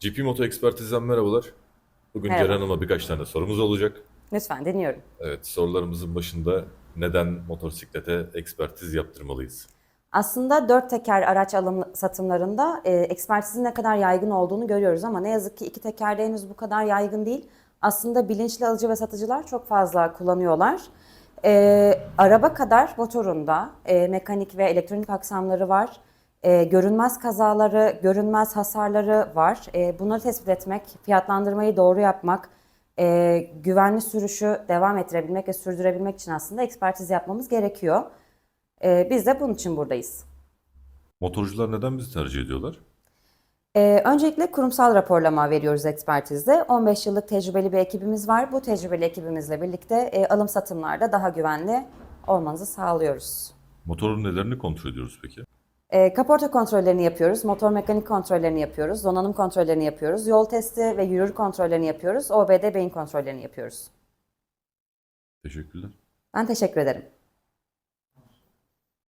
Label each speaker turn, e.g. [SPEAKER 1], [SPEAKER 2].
[SPEAKER 1] GP Moto Ekspertiz'den merhabalar. Bugün
[SPEAKER 2] Merhaba.
[SPEAKER 1] Ceren Hanım'a birkaç tane sorumuz olacak.
[SPEAKER 2] Lütfen dinliyorum.
[SPEAKER 1] Evet, sorularımızın başında neden motosiklete ekspertiz yaptırmalıyız?
[SPEAKER 2] Aslında dört teker araç alım satımlarında e, ekspertizin ne kadar yaygın olduğunu görüyoruz ama ne yazık ki iki tekerde henüz bu kadar yaygın değil. Aslında bilinçli alıcı ve satıcılar çok fazla kullanıyorlar. E, araba kadar motorunda e, mekanik ve elektronik aksamları var. E, görünmez kazaları, görünmez hasarları var. E, bunları tespit etmek, fiyatlandırmayı doğru yapmak, e, güvenli sürüşü devam ettirebilmek ve sürdürebilmek için aslında ekspertiz yapmamız gerekiyor. E, biz de bunun için buradayız.
[SPEAKER 1] Motorcular neden bizi tercih ediyorlar?
[SPEAKER 2] Ee, öncelikle kurumsal raporlama veriyoruz ekspertizde. 15 yıllık tecrübeli bir ekibimiz var. Bu tecrübeli ekibimizle birlikte e, alım satımlarda daha güvenli olmanızı sağlıyoruz.
[SPEAKER 1] Motorun nelerini kontrol ediyoruz peki?
[SPEAKER 2] E, kaporta kontrollerini yapıyoruz, motor mekanik kontrollerini yapıyoruz, donanım kontrollerini yapıyoruz, yol testi ve yürür kontrollerini yapıyoruz, OBD beyin kontrollerini yapıyoruz.
[SPEAKER 1] Teşekkürler.
[SPEAKER 2] Ben teşekkür ederim.